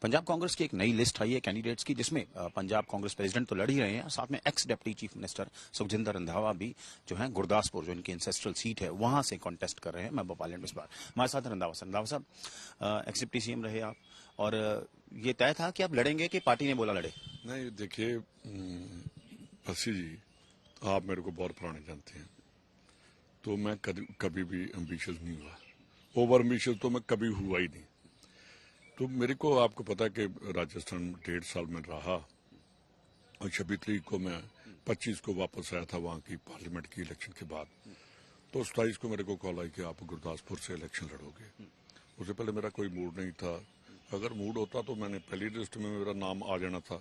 Punjab Congress کی ایک نئی لسٹ آئی ہے کینڈیڈیٹس کی، جس میں پنجاب کانگرس پریزیڈنٹ تو لڑ ہی رہے ہیں، ساتھ میں ex deputy chief minister Sukhjinder Randhawa بھی جو ہیں گرداس پور جو ان کی انسیسٹرل سیٹ ہے، وہاں سے کانٹیسٹ کر رہے ہیں۔ محبوب پارلیمنٹ اس بار۔ ہمارے ساتھ رندھاوا صاحب۔ رندھاوا صاحب ایکس ڈپٹی سی ایم رہے آپ۔ اور یہ طے تھا کہ آپ لڑیں گے کہ پارٹی نے بولا لڑے؟ نہیں، دیکھیے پسی جی آپ میرے کو بہت پرانے جانتے ہیں۔ تو میں کبھی بھی امبیشیس نہیں ہوا۔ اوور امبیشیس تو میں کبھی ہوا ہی نہیں۔ تو میرے کو آپ کو پتا کہ راجستھان ڈیڑھ سال میں رہا اور شبیتلی کو میں پچیس کو واپس آیا تھا وہاں کی پارلیمنٹ کی الیکشن کے بعد۔ تو ستائیس کو میرے کو کال آئی کہ آپ گرداسپور سے الیکشن لڑو گے۔ اس سے پہلے میرا کوئی موڈ نہیں تھا۔ اگر موڈ ہوتا تو میں نے پہلی لسٹ میں میرا نام آ جانا تھا۔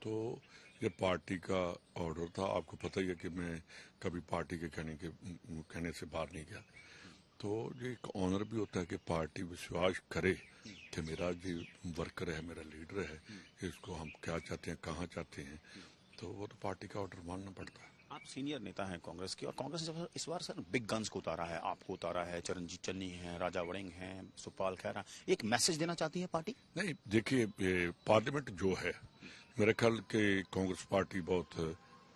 تو یہ پارٹی کا آرڈر تھا۔ آپ کو پتہ ہی ہے کہ میں کبھی پارٹی کے کہنے کے کہنے سے باہر نہیں گیا۔ تو یہ ایک آنر بھی ہوتا ہے کہ پارٹی وشواس کرے۔ کہ میرا جی ورکر ہے میرا لیڈر ہے اس کو ہم کیا چاہتے ہیں کہاں چاہتے ہیں؟ تو وہ تو پارٹی کا آرڈر ماننا پڑتا ہے۔ آپ سینئر نیتا ہیں کانگریس کی اور کانگریس اس بار سر بگ گنز کو اتارا ہے آپ کو اتارا ہے چرنجیت چنی ہیں راجہ وڑنگ ہیں سپال خیرا ایک میسج دینا چاہتی ہے پارٹی نہیں دیکھیے پارلیمنٹ جو ہے میرے خیال کہ کانگریس پارٹی بہت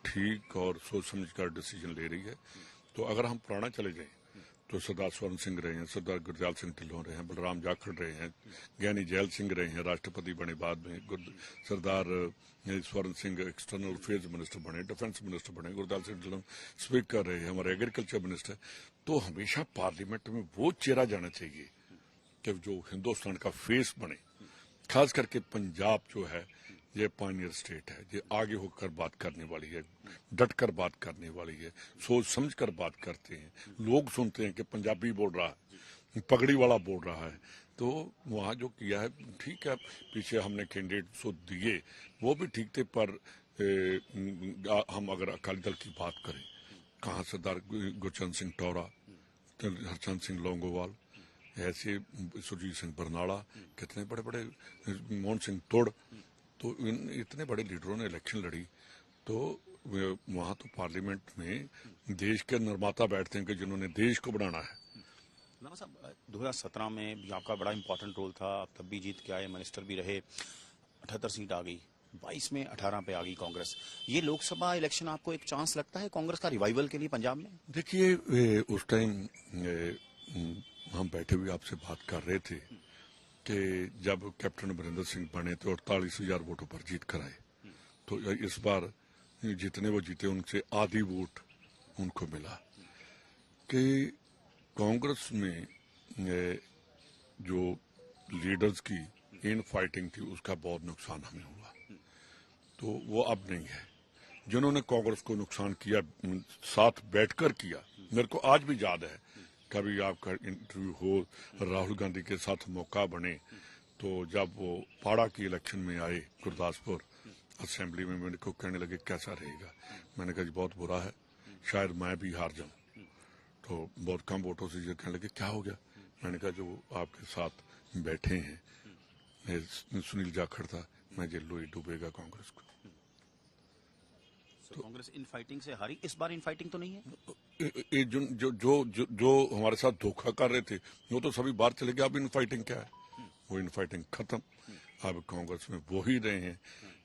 ٹھیک اور سوچ سمجھ کر ڈیسیجن لے رہی ہے۔ تو اگر ہم پرانا چلے جائیں تو سردار سورن سنگھ رہے ہیں، سردار گرجال سنگھ ڈھلوں رہے ہیں، بلرام جاکھڑ رہے ہیں، گیانی جیل سنگھ رہے ہیں، راشٹرپتی بنے بعد میں سردار یعنی Swaran Singh external affairs minister بنے ڈیفنس منسٹر بنے گردال سنگھ ڈھلوں اسپیکر رہے ہیں، ہمارے ایگریکلچر منسٹر تو ہمیشہ پارلیمنٹ میں وہ چہرہ جانا چاہیے کہ جو ہندوستان کا فیس بنے۔ خاص کر کے پنجاب جو ہے یہ پائنیر اسٹیٹ ہے، یہ آگے ہو کر بات کرنے والی ہے، ڈٹ کر بات کرنے والی ہے، سوچ سمجھ کر بات کرتے ہیں۔ لوگ سنتے ہیں کہ پنجابی بول رہا ہے، پگڑی والا بول رہا ہے۔ تو وہاں جو کیا ہے، ٹھیک ہے، پیچھے ہم نے کینڈیڈیٹ سو دیے، وہ بھی ٹھیک تھے، پر ہم اگر اکالی دل کی بات کریں، کہاں سردار گرچند سنگھ ٹورا، ہرچند سنگھ لونگوال، ایسے سرجیت سنگھ برناڑا، کتنے بڑے بڑے موہن سنگھ توڑ تو ان اتنے بڑے لیڈروں نے الیکشن لڑی تو وہاں تو پارلیمنٹ میں دیش کے نرماتا بیٹھتے ہیں کہ جنہوں نے دیش کو بنانا ہے۔ صاحب دو ہزار سترہ میں آپ کا بڑا امپورٹنٹ رول تھا۔ آپ تب بھی جیت کے آئے منسٹر بھی رہے۔ اٹھہتر سیٹ آ گئی۔ بائیس میں اٹھارہ پہ آ گئی کانگریس۔ یہ لوک سبھا الیکشن آپ کو ایک چانس لگتا ہے کانگریس کا ریوائیول کے لیے پنجاب میں؟ دیکھیے اس ٹائم ہم بیٹھے ہوئے آپ سے بات کر رہے تھے۔ کہ جب کیپٹن برندر سنگھ بنے تو اڑتالیس ہزار ووٹوں پر جیت کر آئے، تو اس بار جتنے وہ جیتے، ان سے آدھی ووٹ ان کو ملا۔ کہ کانگریس میں جو لیڈرز کی ان فائٹنگ تھی، اس کا بہت نقصان ہمیں ہوا۔ تو وہ اب نہیں ہے۔ جنہوں نے کانگریس کو نقصان کیا، ساتھ بیٹھ کر کیا، میرے کو آج بھی یاد ہے۔ کبھی آپ کا انٹرویو ہو، راہل گاندی کے ساتھ موقع بنے تو جب وہ پاڑا کی الیکشن میں آئے گرداس پور اسمبلی میں نے کو کہنے لگے، کیسا رہے گا؟ میں نے کہا جی بہت برا ہے، شاید میں بھی ہار جاؤں. تو بہت کم ووٹوں سے یہ کہنے لگے، کیا ہو گیا؟ میں نے کہا، جو آپ کے ساتھ بیٹھے ہیں، میں سنیل جاکھڑ تھا، میں جی لوئی ڈوبے گا کانگریس کو. کانگریس ان فائٹنگ سے ہاری؟ اس بار ان فائٹنگ تو نہیں ہے؟ جو, جو, جو, جو ہمارے ساتھ دھوکہ کر رہے تھے وہ تو سبھی باہر چلے گئے اب ان فائٹنگ کیا ہے؟ وہ ان فائٹنگ ختم۔ اب کانگریس میں وہی رہے ہیں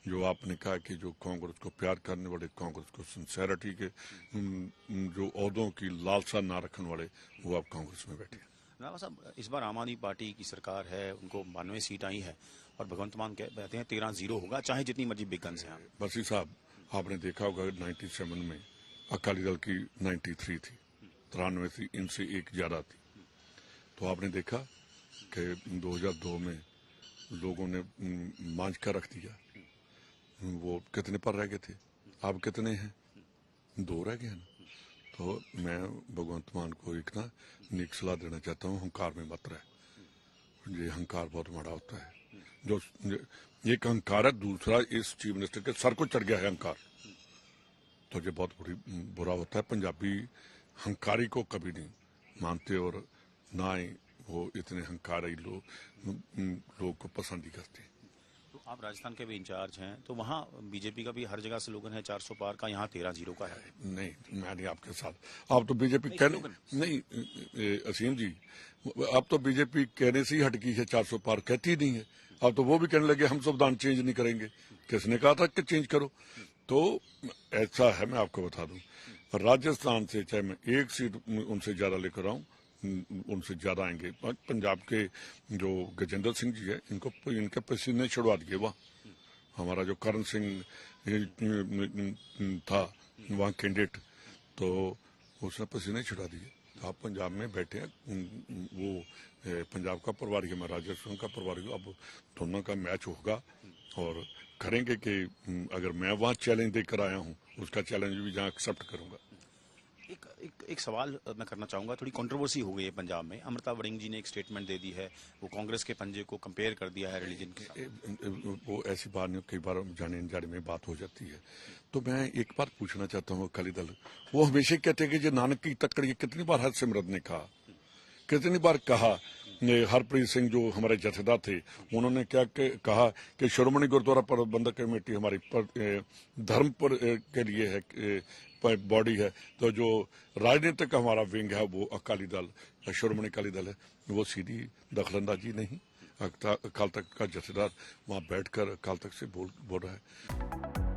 جو آپ نے کہا کہ جو کانگریس کو پیار کرنے والے کانگریس کو سنسیرٹی کے جو عہدوں کی لالسا نہ رکھنے والے وہ آپ کانگریس میں بیٹھے ہیں۔ صاحب اس بار عام آدمی پارٹی کی سرکار ہے ان کو بانوے سیٹ آئی ہے اور بھگوانت مان کہتے ہیں تیرہ زیرو ہوگا چاہے جتنی مرضی بگ سے ہیں بسی جی صاحب آپ نے دیکھا ہوگا نائنٹی سیون میں اکالی دل کی نائنٹی تھری تھی، ترانوے تھی، ان سے ایک زیادہ تھی۔ تو آپ نے دیکھا کہ دو ہزار دو میں لوگوں نے مانچ کر رکھ دیا۔ وہ کتنے پر رہ گئے تھے؟ آپ کتنے ہیں؟ دو رہ گئے ہیں۔ نا تو میں بھگوان مان کو اتنا نیک صلاح دینا چاہتا ہوں، ہنکار میں مت رہے یہ ہنکار بہت مڑا ہوتا ہے۔ جو ایک ہنکار ہے، دوسرا اس چیف منسٹر کے سر کو چڑھ گیا ہے ہنکار۔ تو یہ بہت برا ہوتا ہے۔ پنجابی ہنکاری کو کبھی نہیں مانتے اور نہ ہی وہ اتنے ہنکاری لوگ لوگ کو پسند ہی کرتے۔ ہیں تو آپ راجستھان کے بھی انچارج ہیں۔ تو وہاں بی جے پی کا بھی ہر جگہ سلوگن ہے۔ چار سو پار کا یہاں تیرہ زیرو کا ہے۔ نہیں میں نہیں آپ کے ساتھ۔ آپ تو بی جے پی کہنے نہیں اسیم جی آپ تو بی جے پی کہنے سے ہی ہٹ گئی ہے۔ چار سو پار کہتی نہیں ہے۔ آپ تو وہ بھی کہنے لگے ہم سب دان چینج نہیں کریں گے۔ کس نے کہا تھا کہ چینج کرو؟ تو ایسا ہے، میں آپ کو بتا دوں۔ راجستھان سے چاہے میں ایک سیٹ ان سے زیادہ لے کر آؤں، ان سے زیادہ آئیں گے۔ پنجاب کے جو گجندر سنگھ جی ہے ان کو ان کے پسینے چھڑوا دیے۔ وہاں ہمارا جو کرن سنگھ تھا، وہاں کینڈیڈیٹ، تو اس نے پسینے چھڑا دیے۔ آپ پنجاب میں بیٹھے ہیں وہ، پنجاب کا پرواری ہے، میں راجستھان کا پرواری ہوں۔ اب دونوں کا میچ ہوگا اور کریں گے کہ اگر میں وہاں چیلنج دے کر آیا ہوں اس کا چیلنج بھی جہاں ایکسپٹ کروں گا۔ ایک سوال میں کرنا چاہوں گا تھوڑی کانٹروورسی ہو گئی ہے پنجاب میں۔ امرتا ورنگ جی نے ایک سٹیٹمنٹ دے دی ہے وہ کانگریس کے پنجے کو کمپیر کر دیا ہے ریلیجن کے ساتھ۔ وہ ایسی بار نہیں کئی بار جانے انجانے میں بات ہو جاتی ہے۔ تو میں ایک بار پوچھنا چاہتا ہوں کلی دل وہ ہمیشہ کہتے ہیں کہ یہ نانک کی تکڑی کتنی بار حد سمرد نے کہا؟ کتنی بار کہا؟ ہرپریت سنگھ جو ہمارے جتھیدار تھے انہوں نے کیا کہا کہ شرومنی گردوارا پربندھک کمیٹی ہماری دھرم پر کے لیے ہے باڈی ہے۔ تو جو راجنیتک ہمارا ونگ ہے وہ اکالی دل شرومنی اکالی دل ہے۔ وہ سیدھی دخل اندازی جی نہیں اکال تک کا جتھیدار وہاں بیٹھ کر اکال تک سے بول, بول رہا ہے۔